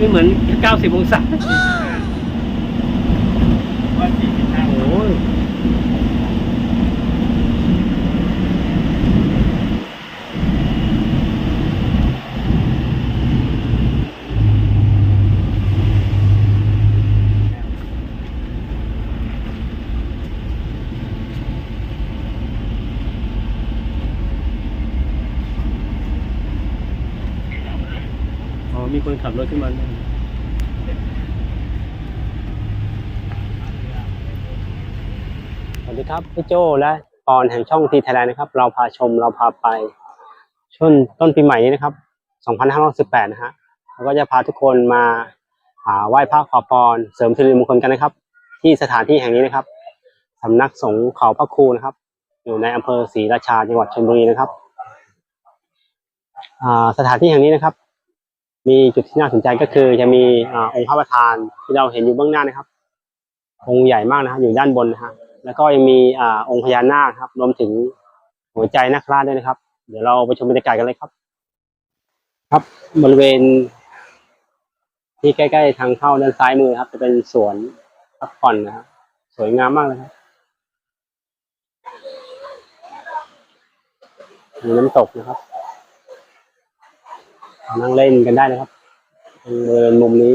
ไม่เหมือนเก้าสิบองศาสี่สิบห้า โอ้ย อ๋อ มี คนขับรถขึ้นมาสวัสดีครับพี่โจและปอนแห่งช่องทีไทยแลนด์นะครับ เราพาชมเราพาไป ช่วงต้นปีใหม่นี้นะครับ 2518 นะฮะเราก็จะพาทุกคนมาหาไหว้พระขอพรเสริมสิริมงคลกันนะครับ ที่สถานที่แห่งนี้นะครับสำนักสงฆ์เขาพระครูนะครับ อยู่ในอำเภอศรีราชาจังหวัดชลบุรีนะครับสถานที่แห่งนี้นะครับ มีจุดที่น่าสนใจก็คือจะมีอองค์พระประธานที่เราเห็นอยู่เบื้องหน้านะครับ องค์ใหญ่มากนะฮะอยู่ด้านบนนะฮะแล้วก็ยังมีอองค์พญานาคครับ รวมถึงหัวใจนักราชด้วยนะครับ เดี๋ยวเราไปชมบรรยากาศกันเลยครับ ครับบริเวณ ที่ใกล้ๆทางเข้าด้านซ้ายมือครับ จะเป็นสวนพักผ่อนนะครับสวยงามมากเลยครับมีน้ำตกนะครับ นั่งเล่นกันได้นะครับบริเวณมุมนี้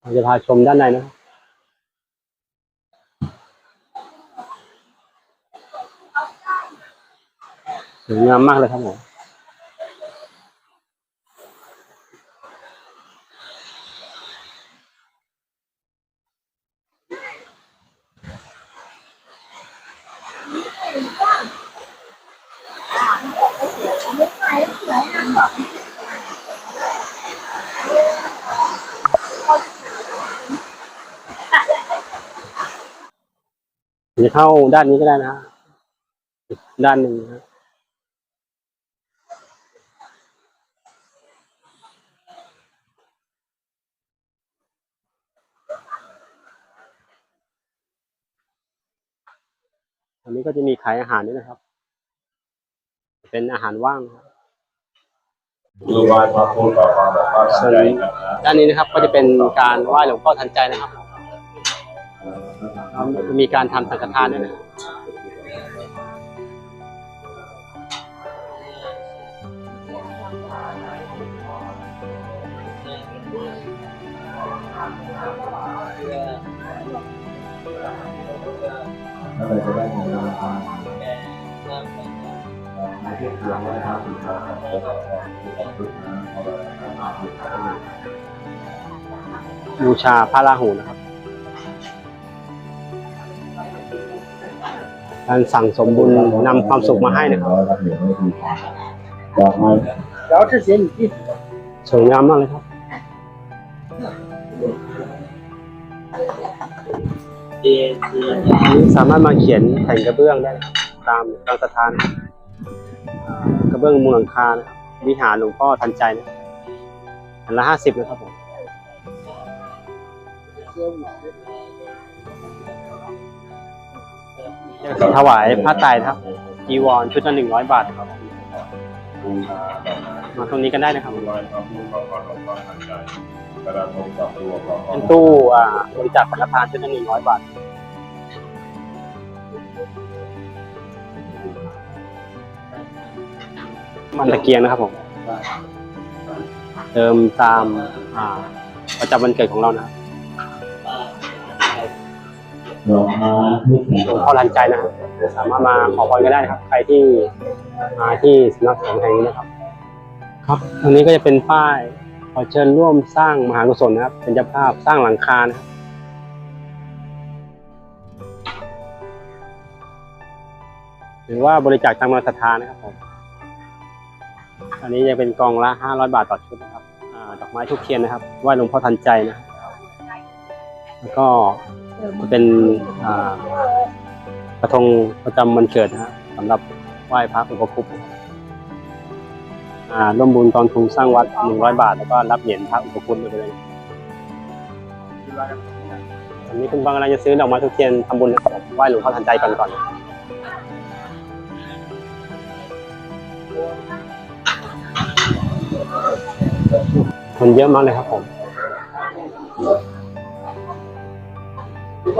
เราจะพาชมด้านในนะครับสวยงามมากเลยครับผม จะเข้าด้านนี้ก็ได้นะฮะอีกด้านหนึ่งนะฮะอันนี้ก็จะมีขายอาหารด้วยนะครับ เป็นอาหารว่างนะครับคือไหว้พระพุทธกับความแบบว่าส่วนใจนะครับด้านนี้นะครับก็จะเป็นการไหว้หลวงพ่อทันใจนะครับ มีการทำสังฆทานด้วยนะครับถ้าเราจะได้เงินรางวัลในที่เสียงไหว้พรบความแบบว่าพุทธนะบูชาพระราหูนะครับ การสั่งสมบุญนำความสุขมาให้นะครับดล้เราจสีสวยงามมากเลยครับสามารถมาเขียนแผ่นกระเบื้องได้ตามกางสถาน กระเบื้องมูลหลังคานะวิหารหลวงพ่อทันใจนะอันละห้าสิบนะครับผม ถวายพระไตรนะครับจีวรชุดละหนึ่งร้อยบาทครับบูชาดอกไม้มาตรงนี้กันได้นะครับไหว้พระพุทธกับความแบบว่าทันใจกระดาษทงกับตัวกับควาเป็มนตู้อ่าบริจาคสังฆทานชุดละหนึ่งร้อยบาทมันตะเกียงนะครับผมเติมตามอ่าประจำวันเกิดของเรานะครับ หลวงพ่อรันใจนะครับสามารถมาขอพรกันได้นะครับ ใครที่มาที่สำนักสงฆ์แห่งนี้นะครับ ครับตรงนี้ก็จะเป็นป้ายขอเชิญร่วมสร้างมหากุศลนะครับ เป็นเจ้าภาพสร้างหลังคานะครับหรือว่าบริจาคตามกำลังศรัทธานะครับผมอันนี้จะเป็นกองละห้าร้อยบาทต่อชุดนะครับอ่าดอกไม้ทุกเทียนนะครับไหว้หลวงพ่อทันใจนะครับแล้วก็ จะเป็นกระทงประจำวันเกิดนะสำหรับไหว้พระอุปคุปร่วมบุญกองทุนสร้างวัดหนึ่งร้อยบาท แล้วก็รับเหรียญพระอุปคุปไปเลยนะตอนนี้คุณบางกำลังจะซื้อดอกไม้ทุกเทียนทำบุญไหว้หลวงพ่อทันใจก่อนก่อนคนเยอะมากเลยครับผม เอ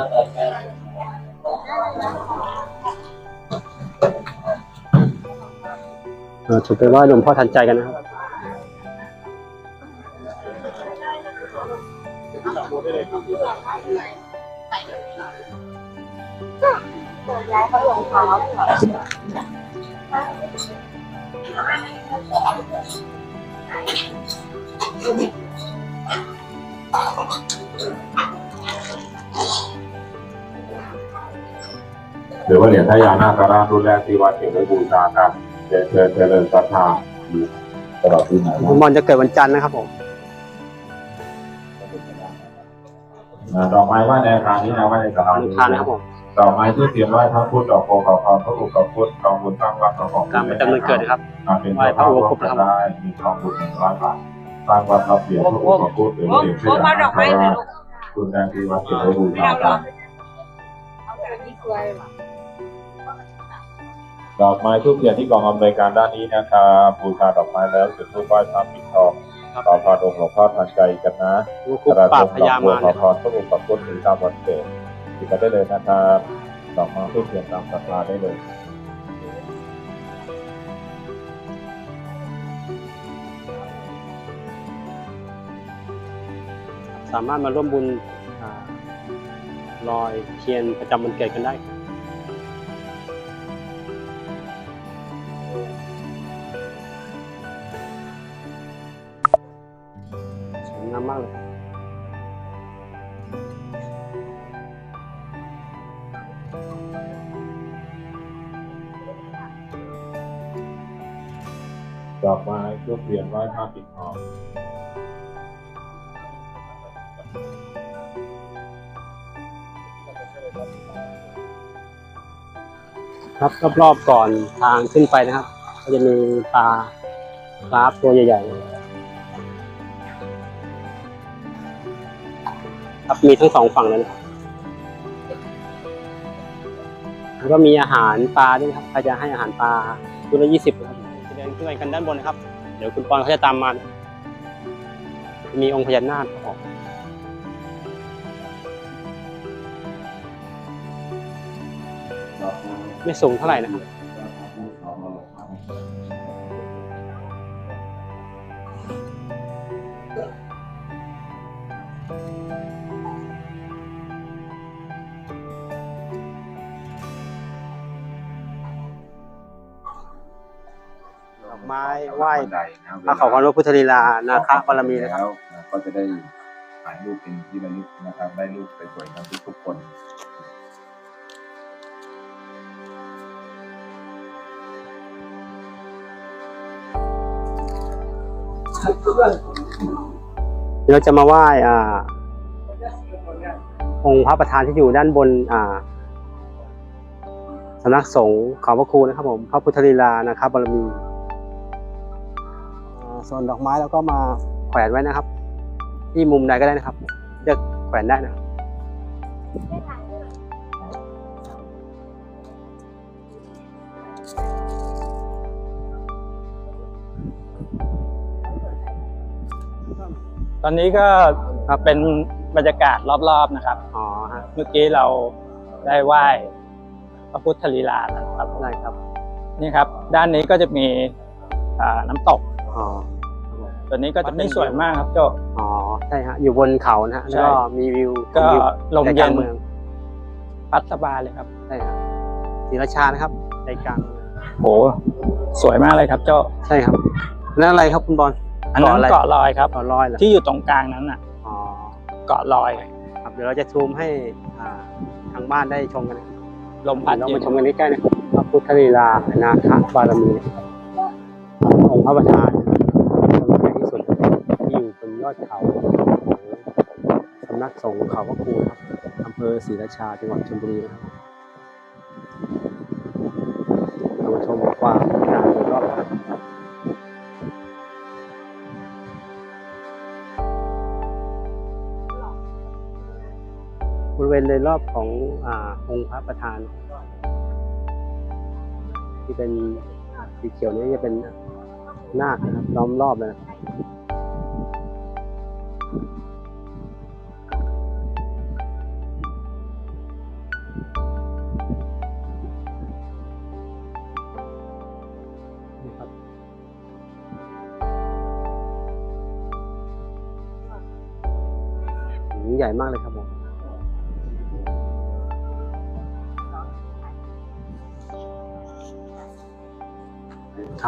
อเออเถือไปว่าหลวงพ่อทันใจกันนะครับย้ายเขาลงเท้า หรือว่าเหรียญพญานาคราชรุ่นแรกที่วัดเก็บไว้บูชากันเจริญเจริญศรัทธาอยู่ตลอดปีไหนคุณบอลจะเกิดวันจันทร์นะครับผมนะดอกไม้ไหว้ในอาคารนี้นะไหว้ในศาลาวันอังคารนะครับผม ดอกไม้ที่เตรียมไหว้พระพุทธดอกโพธิ์ขอพรพระอุปพุทธกองบุญสร้างวัดกองการประจำวันเกิดนะครับอ่าเป็นเจ้าภาพร่วมกันได้มีกองบุญหนึ่งร้อยบาทสร้างวัดรับเหรียญพระอุปพุทธหรือเหรียญพญานาคราชรุ่นแรกที่วัดเก็บไว้บูชากันเอาแต่อันนี้สวยว่ะดอกไม้ทุกเทียนที่กองอำนวยการด้านนี้นะครับบูชาดอกไม้แล้วจุดทูปไหว้พระปิดทองขอพรองค์หลวงพ่อทันใจกันนะลูกคุปปราบพญาบัวมาขอเนี่ยพรพระอุปพุทธหรือตามวันเกิด ติดกันได้เลยนะครับดอกไม้ทุกเทียนตามศรัทธาได้เลยสามารถมาร่วมบุญอลอยเทียนประจำวันเกิดกันได้ ดอกไม้ทุกเทียนไหว้พระปิดทองครับรอบๆก่อนทางขึ้นไปนะครับ ก็จะมีปลาปลาตัวใหญ่ๆครับมีทั้งสองฝั่งเลยนะแล้วก็มีอาหารปลาด้วยครับใครจะให้อาหารปลาชุดละยี่สิบครับ ขึ้นไปกันด้านบนนะครับ เดี๋ยวคุณปอนเขาจะตามมามีองค์พญานาคครับผมดอกไม่สูงเท่าไหร่นะครับ บันไดนะพระเขาของพระพุทธลีลานาคบารมีนะครับแล้วนะก็จะได้ถ่ายรูปเป็นที่ระลึกนะครับ ได้รูปสวยๆกันทุกๆคนเดี๋ยวเราจะมาไหว้อ่า องค์พระประธานที่อยู่ด้านบน อ่าสำนักสงฆ์เขาพระครูนะครับผม พระพุทธลีลานะครับบารมีอ่า ส่วนดอกไม้เราก็มาแขวนไว้นะครับ ที่มุมใดก็ได้นะครับเลือกแขวนได้นะครับตอนนี้ก็เป็นบรรยากาศรอบๆนะครับ อ๋อฮะ เมื่อกี้เราได้ไหว้พระพุทธลีลานะครับ ได้ครับ นี่ครับ ด้านนี้ก็จะมีอ่าน้ำตก อ๋อตัวนี้ก็จะเป็นสวยมากครับโจอ๋อใช่ฮะอยู่บนเขานะฮะแล้วก็มีวิวก็วิวลมใจกเย็ลานงเมืองพัดสบายเลยครับใช่ครับศรีราชานะครับใจกลางเมืองโหสวยมากเลยครับโจใช่ครับนั่นอะไรครับคุณบอลอันนั้นเกาะอะไรเกาะลอยครับเกาะลอยเหรอที่อยู่ตรงกลางนั้นน่ะอ๋อเกาะลอยครับเดี๋ยวเราจะซูมให้อ่าทางบ้านได้ชมกันนะครับลมพัดเราเย็มานชมกันใกล้ๆนะครับพระพุทธลีลานาคบารมีนะครับองค์พระประธานองค์ใหญ่ที่สุดที่ อยู่บนยอดเขาสำนักสงฆ์เขาพระครูครับอำเภอศรีราชาจังหวัดชลบุรีนะครับเรามาชมความงดงามโดยรอบครับบริเวณโดยรอบของอองค์พระประธาน ที่เป็นสีเขียวนี้จะเป็นนาคนะครับล้อมรอบเลยนะครับ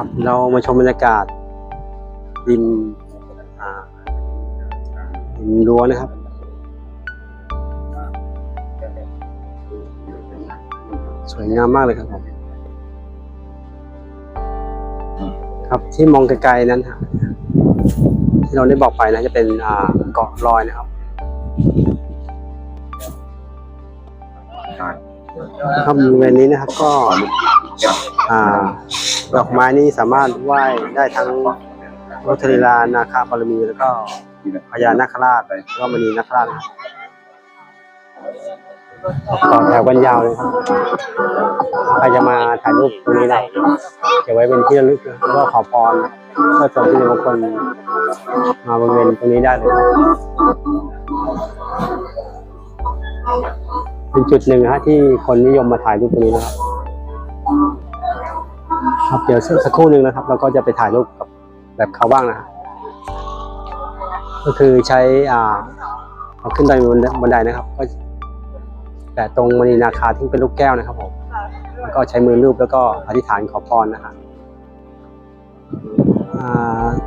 ครับ เรามาชมบรรยากาศริมริมรั้วนะครับสวยงามมากเลยครับผมครับที่มองไกลๆนั้นฮะที่เราได้บอกไปนะจะเป็นอ่าเกาะลอยนะครับครับบริเวณนี้นะครับก็อ่า ดอกไม้นี้สามารถไหว้ได้ทั้งโรทลีลานาคาปรมีแล้วก็พญานาคราชก็มณีนาคราชต่อแถวกันยาวเลยครับใครจะมาถ่ายรูปตรงนี้ได้เก็บไว้เป็นที่ระลึกแล้วก็ขอพรเพื่อเสริมสิริมงคลมาบริเวณตรงนี้ได้เลยเป็นจุดหนึ่งฮะที่คนนิยมมาถ่ายรูปตรงนี้นะครับ ครับเดี๋ยวสักครู่หนึ่งนะครับ เราก็จะไปถ่ายรูปกับแบบเขาบ้างนะก็คือใช้อ่าเอาขึ้นไปบนบันไดนะครับ ก็แต่ตรงมณีนาคาที่เป็นลูกแก้วนะครับผมแล้วก็ใช้มือรูปแล้วก็อธิษฐานขอพรนะฮะ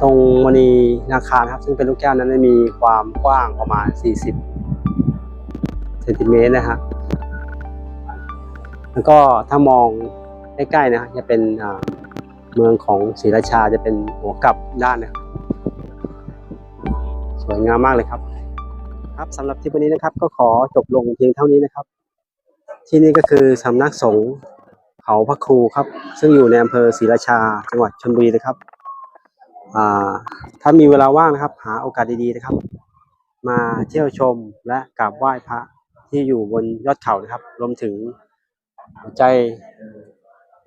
ตรงมณีนาคาครับ ซึ่งเป็นลูกแก้วนั้นมีความกว้างประมาณ 40เซนติเมตรนะฮะแล้วก็ถ้ามอง ใกล้ๆนะจะเป็นเมืองของศรีราชาจะเป็นหัวกลับด้านนะครับสวยงามมากเลยครับ ครับสำหรับทริปวันนี้นะครับ ก็ขอจบลงเพียงเท่านี้นะครับ ที่นี่ก็คือสำนักสงฆ์เขาพระครูครับ ซึ่งอยู่ในอำเภอศรีราชา จังหวัดชลบุรีนะครับถ้ามีเวลาว่างนะครับ หาโอกาสดีๆนะครับ มาเที่ยวชมและกราบไหว้พระที่อยู่บนยอดเขานะครับ รวมถึงหัวใจ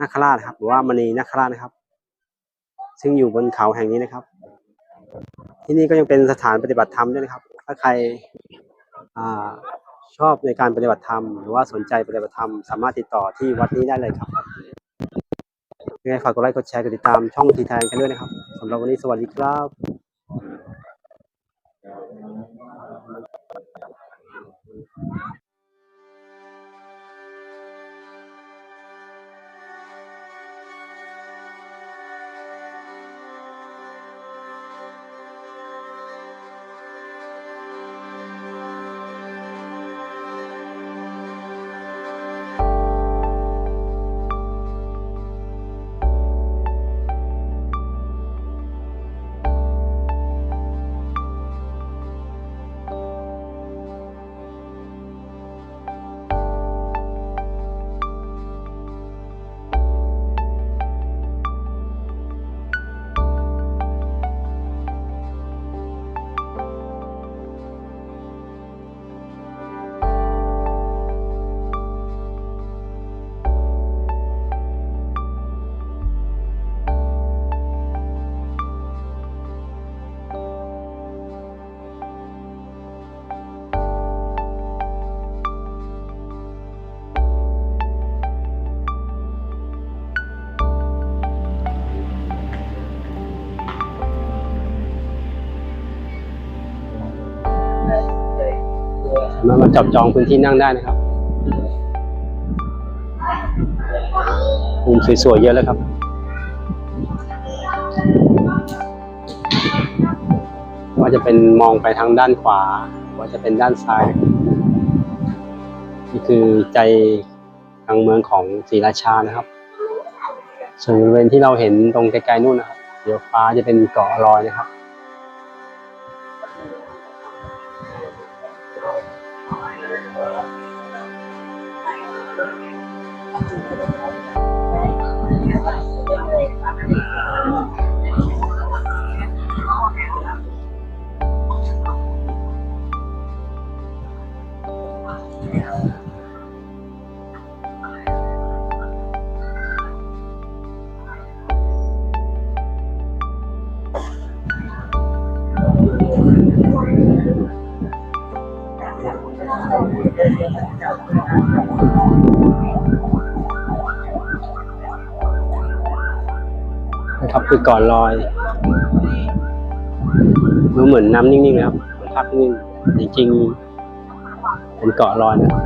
นาคราชครับหรือว่ามณีนาคราชนะครับ ซึ่งอยู่บนเขาแห่งนี้นะครับ ที่นี่ก็ยังเป็นสถานปฏิบัติธรรมด้วยนะครับ ถ้าใครอชอบในการปฏิบัติธรรม หรือว่าสนใจปฏิบัติธรรมสามารถติดต่อที่วัดนี้ได้เลยครับยังไงฝากกดไลค์กดแชร์กดติดตามช่องทีแทนกันด้วยนะครับสำหรับวันนี้สวัสดีครับ มารถมาจับจองพื้นที่นั่งได้นะครับมุมสวยๆเยอะแล้วครับว่าจะเป็นมองไปทางด้านขวา ว่าจะเป็นด้านซ้าย นี่คือใจกลางเมืองของศรีราชานะครับ ส่วนบริเวณที่เราเห็นตรงไกลๆนู่นนะครับเดี๋ยวฟ้าจะเป็นเกาะลอยนะครับ คือเก่อนลอยมันเหมือนน้ำนิ่งๆนะครับมือนพักนิ่งจริงๆเป็นเกาะลอยนะครับ